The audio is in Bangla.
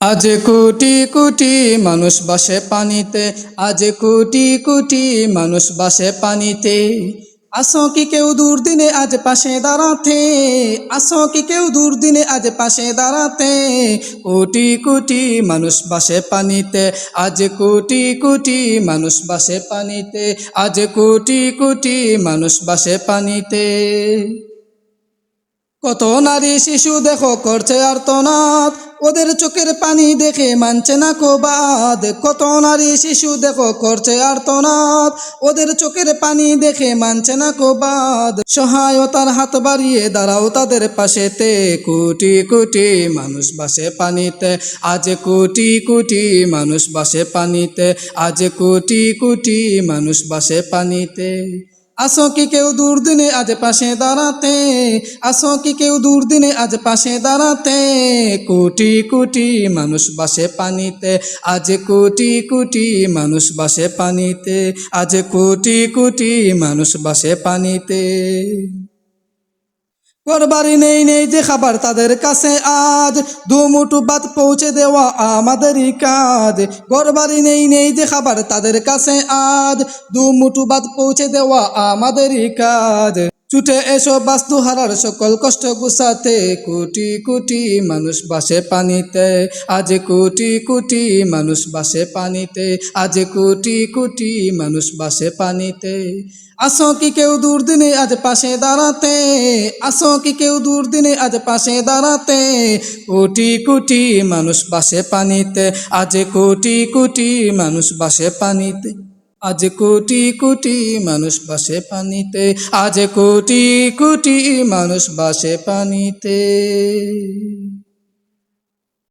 আজ কোটি কোটি মানুষ বাসে পানিতে, আজ কোটি কোটি মানুষ বাসে পানিতে। আসো কি কেউ দুর্দিনে আজ পাশে দাঁড়াতে, আসো কি কেউ দুর্দিনে আজ পাশে দাঁড়াতে। কোটি কোটি মানুষ বাসে পানিতে, আজ কোটি কোটি মানুষ বাসে পানিতে, আজ কোটি কোটি মানুষ বাসে পানিতে। কত নারী শিশু দেখো করছে আর্তনাদ ওদের চোখের পানি দেখে মানছে না কোবাদ কত নারী শিশু দেখো করছে আর আর্তনাদ। ওদের চোখের পানি দেখে মানছে না কোবাদ সহায়তার হাত বাড়িয়ে দাঁড়াও তাদের পাশেতে। কোটি কোটি মানুষ বাসে পানিতে। আজ কোটি কোটি মানুষ বাসে পানিতে। আজ কোটি কোটি মানুষ বাসে পানিতে। আসো কি কেউ দুর্দিনে আজ পাশে দাঁড়াতে? আসো কি কেউ দুর্দিনে আজ পাশে দাঁড়াতে? কোটি কোটি মানুষ বাসে পানিতে, আজ কোটি কোটি মানুষ বাসে পানিতে, আজ কোটি কোটি মানুষ বাসে পানিতে। করবারই নেই নেই যে খাবার তাদের কাছে আজ। দুমুঠু বাদ পৌঁছে দেওয়া আমাদেরই কাজ। করবারই নেই নেই যে খাবার তাদের কাছে আজ। দুমুঠু বাদ পৌঁছে দেওয়া আমাদেরই কাজ। ছুটে এসো বাস্তু হারার সকল কষ্ট গুছাতে। কোটি কোটি মানুষ বাসে পানিতে। আজ কোটি কোটি মানুষ বাসে পানিতে। আজ কোটি কোটি মানুষ বাসে পানিতে। আসো কি কেউ দুর্দিনে আজ পাশে দাঁড়াতে। আসো কি কেউ দুর্দিনে আজ পাশে দাঁড়াতে। কোটি কোটি মানুষ বাসে পানিতে। আজ কোটি কোটি মানুষ বাসে পানিতে। আজ কোটি কোটি মানুষ বাসে পানিতে আজ কোটি কোটি মানুষ বাসে পানিতে।